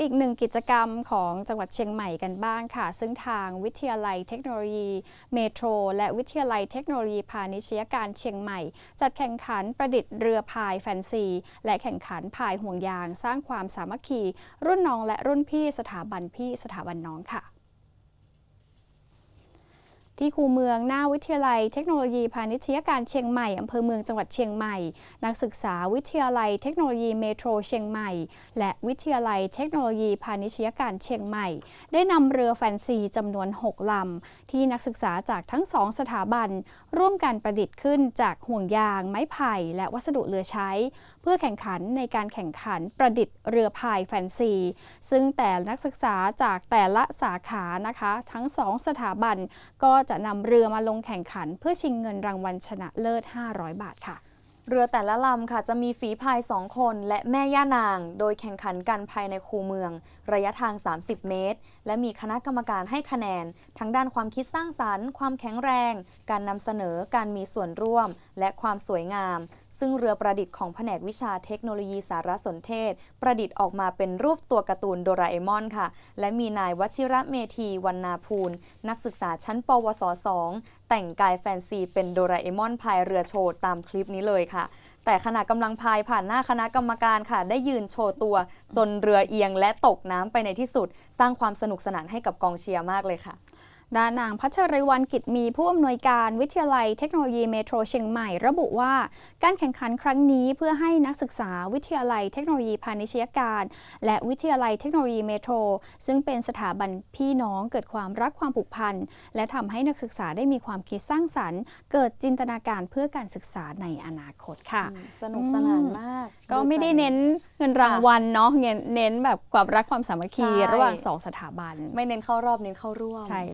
อีกหนึ่งกิจกรรมของจังหวัดเชียงใหม่กันบ้างค่ะ ซึ่งทางวิทยาลัยเทคโนโลยีเมโทร และวิทยาลัยเทคโนโลยีพาณิชยการเชียงใหม่ จัดแข่งขันประดิษฐ์เรือพายแฟนซี และแข่งขันพายห่วงยาง สร้างความสามัคคี รุ่นน้องและรุ่นพี่สถาบันพี่สถาบันน้องค่ะ ที่คูเมืองหน้าวิทยาลัยเทคโนโลยีพาณิชยการเชียงใหม่อำเภอเมืองจังหวัดเชียงใหม่ นักศึกษาวิทยาลัยเทคโนโลยีเมโทรเชียงใหม่ และวิทยาลัยเทคโนโลยีพาณิชยการเชียงใหม่ ได้นำเรือแฟนซีจำนวน 6ลำ ที่นักศึกษาจากทั้งสองสถาบัน ร่วมกันประดิษฐ์ขึ้นจากห่วงยาง ไม้ไผ่ และวัสดุเหลือใช้ เพื่อแข่งขันในการแข่งขันประดิษฐ์เรือพายแฟนซี ซึ่งแต่นักศึกษาจากแต่ละสาขานะคะ ทั้งสองสถาบันก็จะนำเรือมาลงแข่งขัน เพื่อชิงเงินรางวัลชนะเลิศ 500 บาทค่ะ เรือแต่ละลำค่ะจะมีฝีพาย 2 คนและแม่ย่านาง โดยแข่งขันกันภายในคูเมือง ระยะทาง 30 เมตร และมีคณะกรรมการให้คะแนน ทั้งด้านความคิดสร้างสรรค์ ความแข็งแรง การนำเสนอ การมีส่วนร่วม และความสวยงาม ซึ่งเรือประดิษฐ์ของแผนกวิชาเทคโนโลยีสารสนเทศ ประดิษฐ์ออกมาเป็นรูปตัวการ์ตูนโดราเอมอนค่ะ และมีนายวชิระเมธีวรรณาภูลนักศึกษาชั้น ปวส 2 แต่งกายแฟนซีเป็นโดราเอมอนพายเรือโชว์ตามคลิปนี้เลยค่ะแต่ขณะกำลังพายผ่านหน้าคณะกรรมการค่ะ ได้ยืนโชว์ตัว จนเรือเอียงและตกน้ำไปในที่สุด สร้างความสนุกสนานให้กับกองเชียร์มากเลยค่ะ ด้านนางพัชริวัลกิจมีผู้อำนวยการวิทยาลัยเทคโนโลยีเมโทรเชียงใหม่ระบุว่า การแข่งขันครั้งนี้เพื่อให้นักศึกษาวิทยาลัยเทคโนโลยีพาณิชยการ และวิทยาลัยเทคโนโลยีเมโทรซึ่งเป็นสถาบันพี่น้องเกิดความรักความผูกพันและทำให้นักศึกษาได้มีความคิดสร้างสรรค์ เกิดจินตนาการเพื่อการศึกษาในอนาคตค่ะ สนุกสนานมาก ก็ไม่ได้เน้นเงินรางวัลเนาะเน้นเน้นแบบความรักความสามัคคีใช่ระหว่างสองสถาบัน ไม่เน้นเข้ารอบเน้นเข้าร่วมใช่